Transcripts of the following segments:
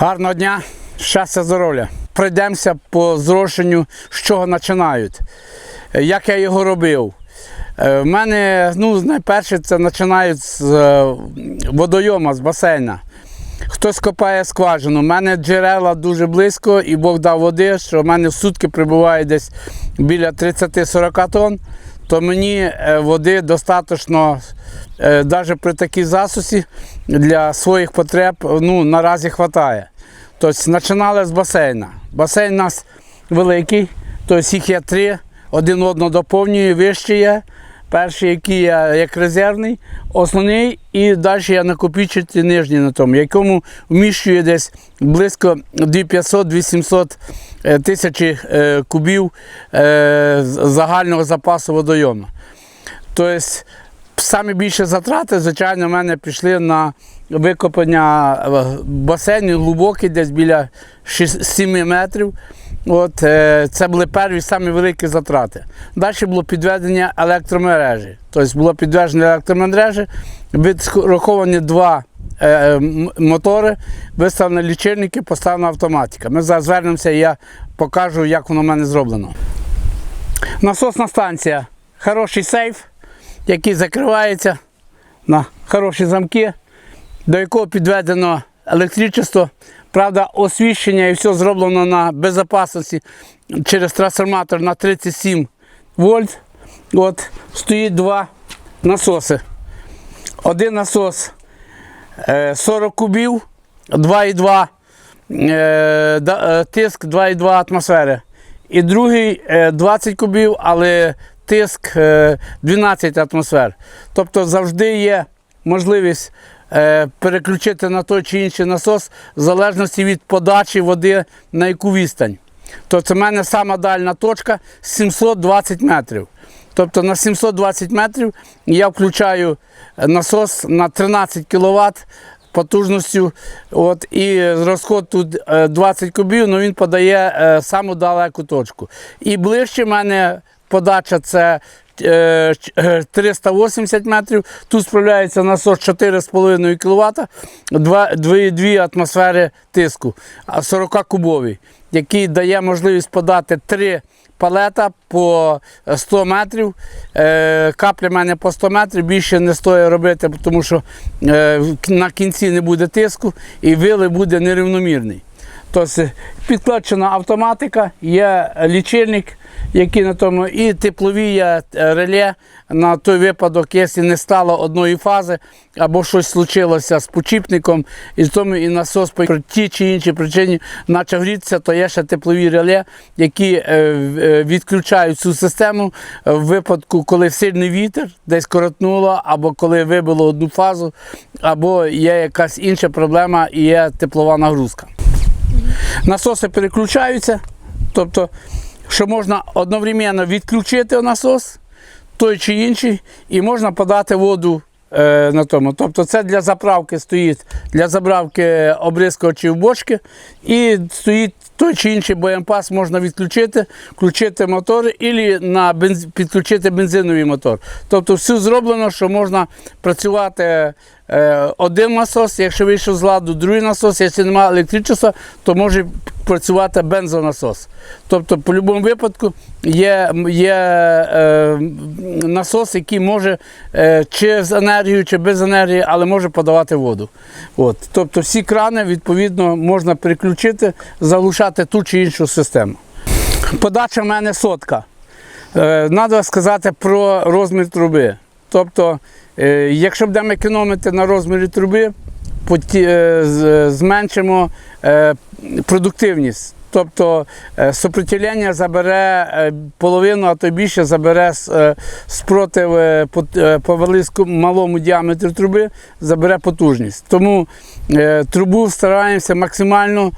Гарного дня, щастя, здоров'я. Пройдемося по зрошенню, з чого починають. Е, Як я його робив. Е, В мене, ну, найперше, це починають з е, водойома, з басейна. Хтось копає скважину. У мене джерела дуже близько і Бог дав води, що в мене в сутки прибуває десь біля 30-40 тонн, то мені води достатньо, навіть при такій засусі, для своїх потреб ну, наразі вистачає. Тобто починали з басейна. Басейн у нас великий, тобто їх є три, один одного доповнює, вище є. Перший, який я як резервний, основний, і далі я накопичувати нижній на тому, якому вміщує десь близько 2500-2700 е, тисячі е, кубів е, загального запасу водойому. Тобто, саме більше затрати, звичайно, в мене пішли на викопання е, басейнів глибокий, десь біля 7 метрів. От, е, це були перші самі великі затрати. Далі було підведення електромережі. Тобто було підведення електромережі, відраховані два е, мотори, виставлені лічильники, поставлена автоматика. Ми зараз звернемося і я покажу, як воно в мене зроблено. Насосна станція. Хороший сейф, який закривається на хороші замки, до якого підведено електричество. Правда, освіщення і все зроблено на безпечності через трансформатор на 37 вольт. От стоїть два насоси. Один насос е, 40 кубів, 2,2 е, е, тиск 2,2 атмосфери. І другий е, 20 кубів, але тиск е, 12 атмосфер. Тобто завжди є можливість е, переключити на той чи інший насос в залежності від подачі води на яку відстань. Тобто це в мене сама дальня точка 720 метрів. Тобто на 720 метрів я включаю насос на 13 кВт потужністю. От, і розход тут е, 20 кубів, але він подає е, саму далеку точку. І ближче в мене подача це е, е, 380 метрів. Тут справляється насос 4,5 кВт, 2 атмосфери тиску, 40 кубовий, який дає можливість подати 3 палета по 100 метрів. Е, Капля в мене по 100 метрів, більше не стоїть робити, тому що е, на кінці не буде тиску і вили буде нерівномірний. Тобто підключена автоматика, є лічильник, який на тому, і теплові є е, реле на той випадок, якщо не стало одної фази, або щось случилося з почіпником, і тому і насос по тій чи іншій причині почав грітися, то є ще теплові реле, які е, е, відключають цю систему в випадку, коли сильний вітер десь коротнуло, або коли вибило одну фазу, або є якась інша проблема і є теплова нагрузка. Насоси переключаються, тобто, що можна одновременно відключити насос, той чи інший, і можна подати воду е, на тому. Тобто це для заправки стоїть для заправки обрискувачів бочки, і стоїть той чи інший боємпас можна відключити, включити мотор і на бенз... підключити бензиновий мотор. Тобто все зроблено, що можна працювати е, один насос, якщо вийшов з ладу, другий насос, якщо немає електричества, то може працювати бензонасос. Тобто, по будь-якому випадку є, є е, насос, який може е, чи з енергією, чи без енергії, але може подавати воду. От. Тобто всі крани відповідно можна переключити, заглушати ту чи іншу систему. Подача в мене сотка. Треба сказати про розмір труби. Тобто, е, якщо будемо економити на розмірі труби, поті- е, зменшимо е, продуктивність. Тобто е, забере е, половину, а то більше забере е, спротив по велику малому діаметру труби, забере потужність. Тому трубу стараємося максимально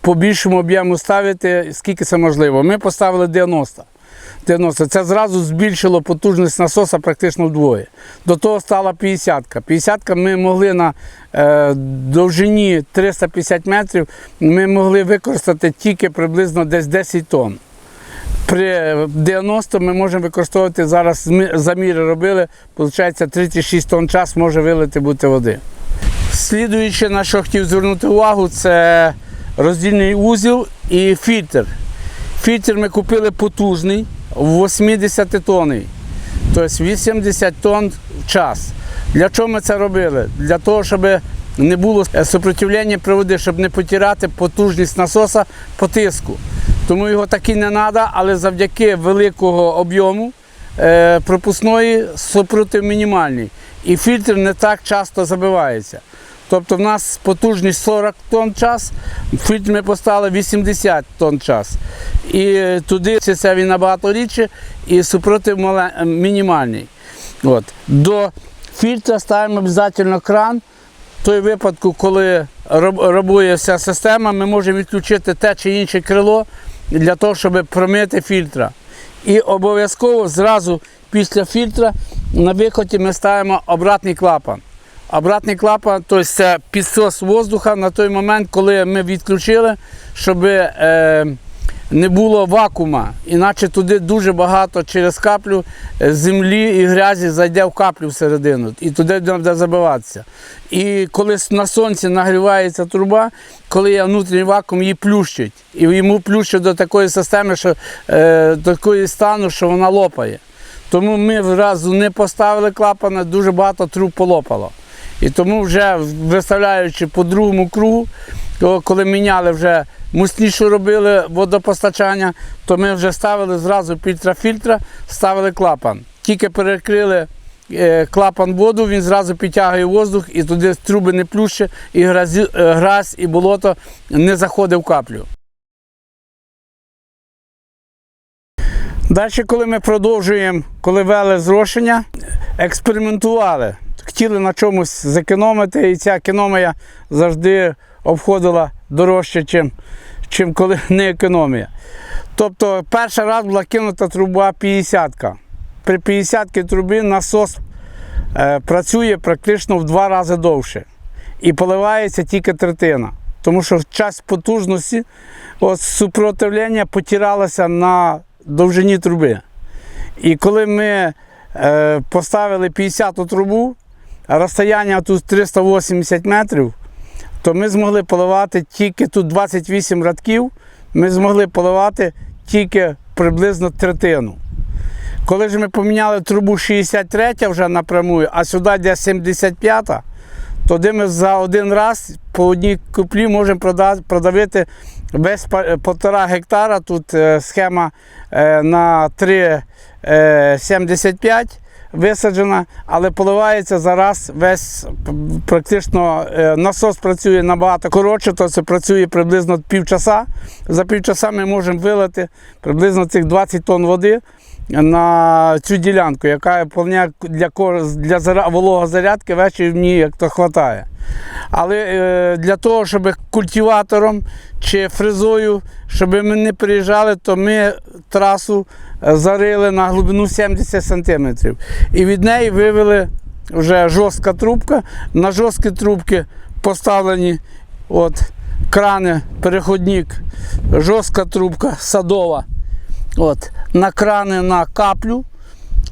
по більшому об'єму ставити, скільки це можливо. Ми поставили 90. 90. Це зразу збільшило потужність насоса практично вдвоє. До того стала 50-ка. 50-ка ми могли на е, довжині 350 метрів ми могли використати тільки приблизно десь 10 тонн. При 90 ми можемо використовувати зараз заміри робили, виходить 36 тонн час може вилити бути води. Слідуюче, на що хотів звернути увагу, це роздільний узіл і фільтр. Фільтр ми купили потужний, 80 тонний, тобто 80 тонн в час. Для чого ми це робили? Для того, щоб не було супротивлення при воді, щоб не потирати потужність насоса по тиску. Тому його таки не треба, але завдяки великого об'єму е, пропускної супротив мінімальний. І фільтр не так часто забивається. Тобто в нас потужність 40 тонн час, фільтр ми поставили 80 тонн час. І туди це він набагато рідше і супротив мінімальний. От. До фільтра ставимо обов'язково кран. В той випадку, коли роб- робує вся система, ми можемо відключити те чи інше крило для того, щоб промити фільтра. І обов'язково зразу після фільтра на виході ми ставимо обратний клапан. Обратний клапан, тобто це підсос воздуха на той момент, коли ми відключили, щоб е, не було вакуума. Іначе туди дуже багато через каплю е, землі і грязі зайде в каплю всередину, і туди буде забиватися. І коли на сонці нагрівається труба, коли є внутрішній вакуум, її плющить. І йому плющить до такої системи, що е, до такої стану, що вона лопає. Тому ми зразу не поставили клапана, дуже багато труб полопало. І тому вже виставляючи по другому кругу, то коли міняли вже мощніше робили водопостачання, то ми вже ставили зразу після фільтра, ставили клапан. Тільки перекрили е, клапан воду, він зразу підтягує воздух і туди труби не плюще, і е, грязь і болото не заходить в каплю. Далі, коли ми продовжуємо, коли вели зрошення, експериментували. Хотіли на чомусь зекономити, і ця економія завжди обходила дорожче, чим, чим коли не економія. Тобто перший раз була кинута труба 50-ка. При 50-ки трубі насос е, працює практично в два рази довше. І поливається тільки третина. Тому що часть потужності от, супротивлення потиралося на довжині труби. І коли ми е, поставили 50-ту трубу, розстояння тут 380 метрів, то ми змогли поливати тільки тут 28 радків, ми змогли поливати тільки приблизно третину. Коли ж ми поміняли трубу 63 вже напрямую, а сюди де 75, тоді ми за один раз по одній куплі можемо продавити весь півтора гектара. Тут е, схема е, на 3,75 висаджена, але поливається зараз весь практично е, насос працює набагато коротше, то це працює приблизно півчаса. За півчаса ми можемо вилити приблизно цих 20 тонн води на цю ділянку, яка для, для вологозарядки ввечері в ній як то вистачає. Але е, для того, щоб культиватором чи фрезою, щоб ми не приїжджали, то ми трасу е, зарили на глибину 70 см. І від неї вивели вже жорстка трубка. На жорсткі трубки поставлені от, крани, переходник, жорстка трубка садова. От, на крани на каплю,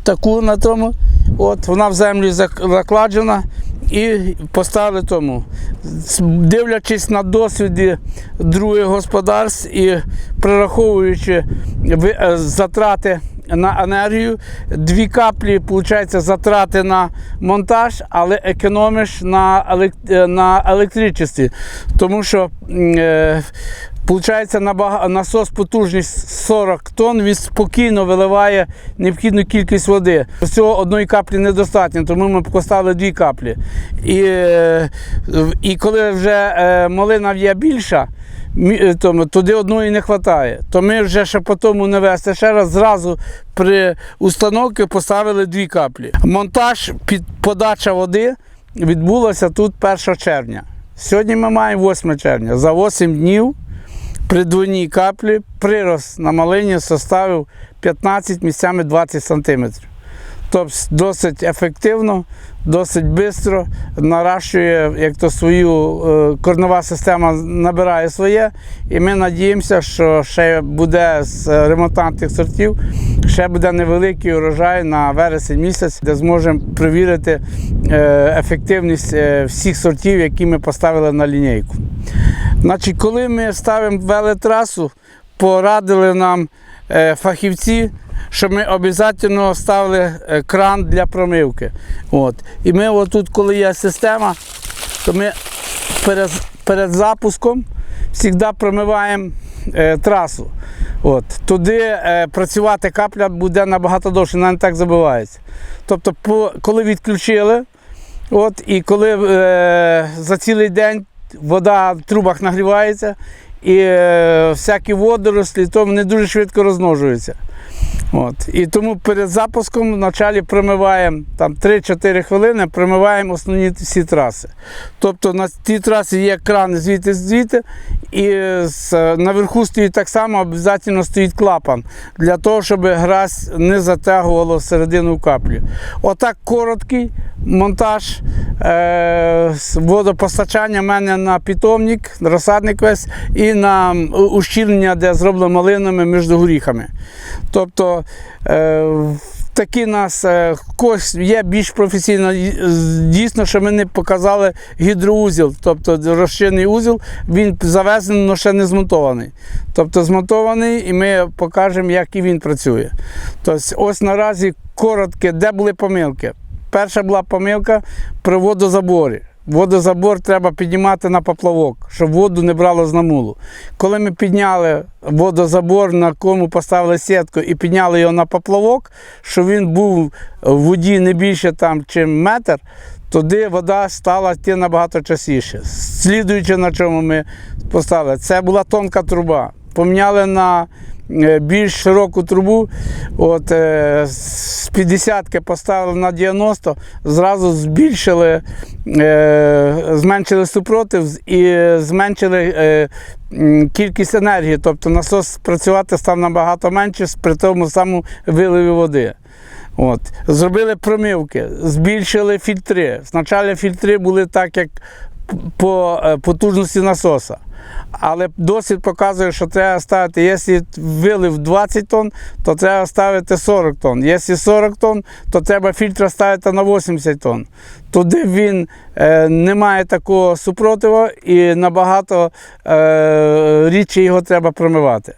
таку на тому. От, вона в землю зак- закладена і поставили тому. Дивлячись на досвіди других господарств і прораховуючи е, затрати на енергію, дві каплі, виходить, затрати на монтаж, але економиш на, е, на електричестві. Тому що е, Получається, насос потужність 40 тонн, він спокійно виливає необхідну кількість води. З цього одної каплі недостатньо, тому ми поставили дві каплі. І, і коли вже е, малина є більша, е, туди одної не вистачає. То ми вже ще по тому не вести. Ще раз зразу при установці поставили дві каплі. Монтаж під подача води відбулася тут 1 червня. Сьогодні ми маємо 8 червня. За 8 днів при двойній каплі прирост на малині составив 15 місцями 20 см. Тобто досить ефективно, досить швидко наращує, як то свою е, корнова система набирає своє. І ми надіємося, що ще буде з ремонтантних сортів, ще буде невеликий урожай на вересень місяць, де зможемо перевірити е, ефективність е, всіх сортів, які ми поставили на лінійку. Значить, коли ми ставимо велетрасу, порадили нам е, фахівці, що ми обов'язково ставили е, кран для промивки. От. І ми отут, коли є система, то ми перед, перед запуском завжди промиваємо е, трасу. От. Туди працювати капля буде набагато довше, вона не так забивається. Тобто, коли відключили, от, і коли е, за цілий день вода в трубах нагрівається, і е, всякі водорослі, то вони дуже швидко розмножуються. От. І тому перед запуском вначалі промиваємо там 3-4 хвилини, промиваємо основні всі траси. Тобто на тій трасі є крани звідти звідти, і наверху стоїть так само, обов'язково стоїть клапан для того, щоб грязь не затягувала всередину каплі. Отак короткий монтаж е, водопостачання в мене на питомник, розсадник весь, і на ущільнення, де зроблено малинами між горіхами. Тобто е, такі нас е, є більш професійно. Дійсно, що ми не показали гідроузіл, тобто розчинний узіл, він завезений, але ще не змонтований. Тобто змонтований, і ми покажемо, як і він працює. Тобто, ось наразі коротке, де були помилки. Перша була помилка при водозаборі. Водозабор треба піднімати на поплавок, щоб воду не брало з намулу. Коли ми підняли водозабор, на кому поставили сітку і підняли його на поплавок, щоб він був в воді не більше там, чим метр, туди вода стала йти набагато частіше. Слідуючи на чому ми поставили, це була тонка труба. Поміняли на більш широку трубу, от, е, з 50-ки поставили на 90, зразу збільшили, е, зменшили супротив і зменшили е, кількість енергії. Тобто насос працювати став набагато менше при тому самому виливі води. От. Зробили промивки, збільшили фільтри. Спочатку фільтри були так, як по е, потужності насоса. Але досвід показує, що треба ставити, якщо вилив 20 тонн, то треба ставити 40 тонн. Якщо 40 тонн, то треба фільтр ставити на 80 тонн. Туди він е, не має такого супротиву і набагато е, рідше його треба промивати.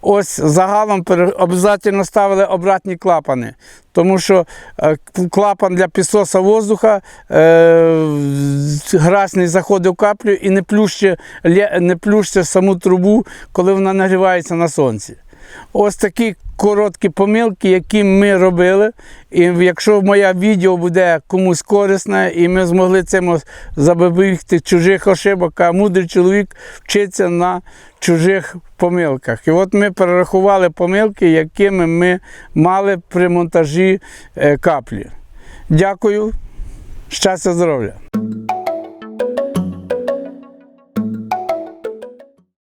Ось загалом обов'язково ставили обратні клапани, тому що е, клапан для підсоса воздуха е, грасний заходить в каплю і не плющить, не плющить саму трубу, коли вона нагрівається на сонці. Ось такі короткі помилки, які ми робили. І якщо моє відео буде комусь корисне, і ми змогли цим ось запобігти чужих ошибок, а мудрий чоловік вчиться на чужих помилках. І от ми перерахували помилки, якими ми мали при монтажі е, каплі. Дякую, щастя, здоров'я!